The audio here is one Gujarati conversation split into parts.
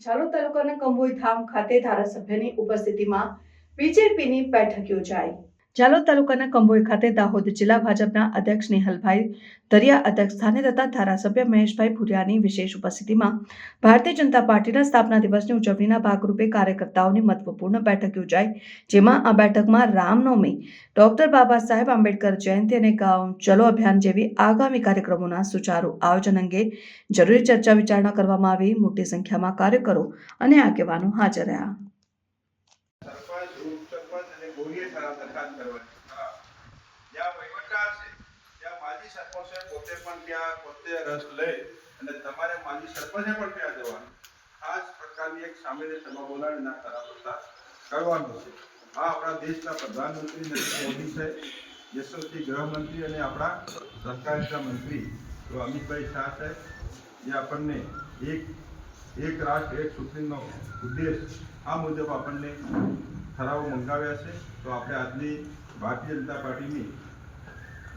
ઝાલોદ તાલુકાના કંભોઈ ધામ ખાતે ધારાસભ્યની ઉપસ્થિતિમાં બીજેપીની બેઠક યોજાઈ. ઝાલોદ તાલુકાના કંબોઈ ખાતે દાહોદ જિલ્લા ભાજપના અધ્યક્ષ નિહલભાઈ દરિયા અધ્યક્ષ સ્થાને તથા ધારાસભ્ય મહેશભાઈ ભુરિયાની વિશેષ ઉપસ્થિતિમાં ભારતીય જનતા પાર્ટીના સ્થાપના દિવસની ઉજવણીના ભાગરૂપે કાર્યકર્તાઓની મહત્વપૂર્ણ બેઠક યોજાઈ, જેમાં આ બેઠકમાં રામનવમી, ડોક્ટર બાબા સાહેબ આંબેડકર જયંતિ અને ગાંવ ચલો અભિયાન જેવી આગામી કાર્યક્રમોના સુચારુ આયોજન અંગે જરૂરી ચર્ચા વિચારણા કરવામાં આવી, મોટી સંખ્યામાં કાર્યકરો અને આગેવાનો હાજર રહ્યા. ગોળીએ દરખાસ્ત કરવાની. જ્યાં વહીવટદાર છે, ત્યાં માજી સરપંચે પોતે પણ ત્યાં પોતે રસ લે અને તમારે માજી સરપંચે પણ ત્યાં જવાનું. ખાસ પ્રકારની એક સામેની સભા બોલાવીને આ ઠરાવ પસાર કરવાનો છે. આ આપણા દેશના પ્રધાનમંત્રી નરેન્દ્ર મોદી છે યશસ્વી ગૃહમંત્રી અને આપણા સહકારિતા મંત્રી એવા અમિતભાઈ શાહ છે જે આપણને એક એક રાષ્ટ્ર, એક સુપ્રીમનો ઉદ્દેશ આ મુજબ આપણને ઠરાવો મંગાવ્યા છે, તો આપણે આજની ભારતીય જનતા પાર્ટીની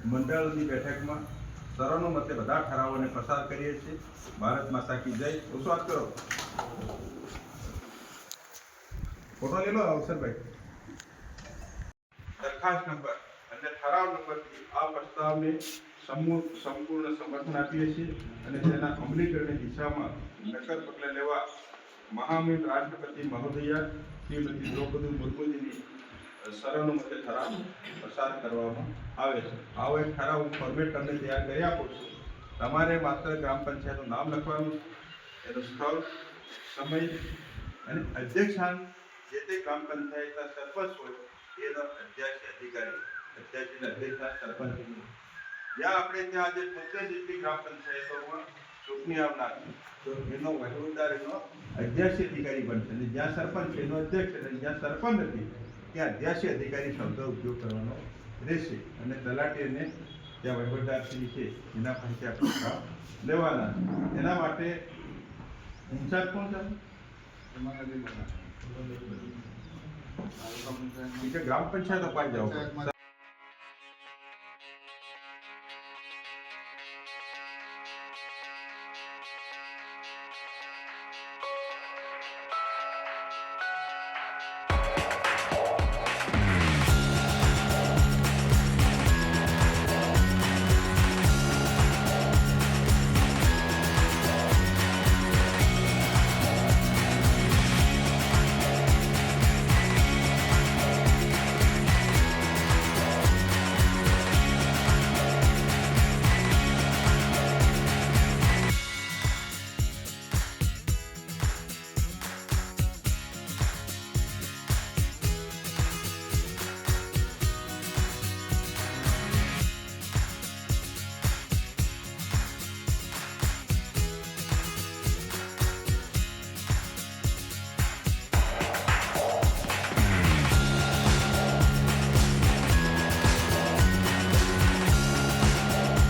મંડળની બેઠકમાં સર્વાનુમતે બધા ઠરાવોને પસાર કરીએ છીએ. ભારત માતા કી જય. વિશ્વાસ કરો? ફોટો લઈ લો, અવસરભાઈ. દરખાસ્ત નંબર અને ઠરાવ નંબર આ પ્રસ્તાવને સંપૂર્ણ સમર્થન આપીએ છીએ અને તેના અમલીકરણની દિશામાં નક્કર પગલાં લેવા મહામહિમ રાષ્ટ્રપતિ મહોદયા શ્રીમતી મજબૂતીની મુર્મુજીની મતે ઠરાવ પસાર કરવામાં આવે છે. આવો એક ઠરાવ હું ફોર્મેટ તમને તૈયાર કરી આપું છું. તમારે માત્ર ગ્રામ પંચાયતનું નામ લખવાનું એનું સ્થળ, સમય અને અધ્યક્ષાન જે તે ગ્રામ પંચાયતના સરપંચ હોય એનો અધ્યક્ષ અધિકારી અધ્યક્ષ અધ્યક્ષ સરપંચ જ્યાં આપણે ત્યાં આજે પોતે જેટલી ગ્રામ પંચાયતોમાં ચૂંટણી આવનાર. તો એનો વહીવટદાર એનો અધ્યક્ષ અધિકારી બનશે અને જ્યાં સરપંચ છે એનો અધ્યક્ષ અને જ્યાં સરપંચ નથી ત્યાં અધ્યક્ષ અધિકારી શબ્દ ઉપયોગ કરવાનો રહેશે. અને તલાટી અને ત્યાં વહીવટદારશ્રી છે એના પાસે આપણે ઠરાવ લેવાના એના માટે ઇન્ચાર્જ કોણ છે? ગ્રામ પંચાયત અપાઈ જાઓ.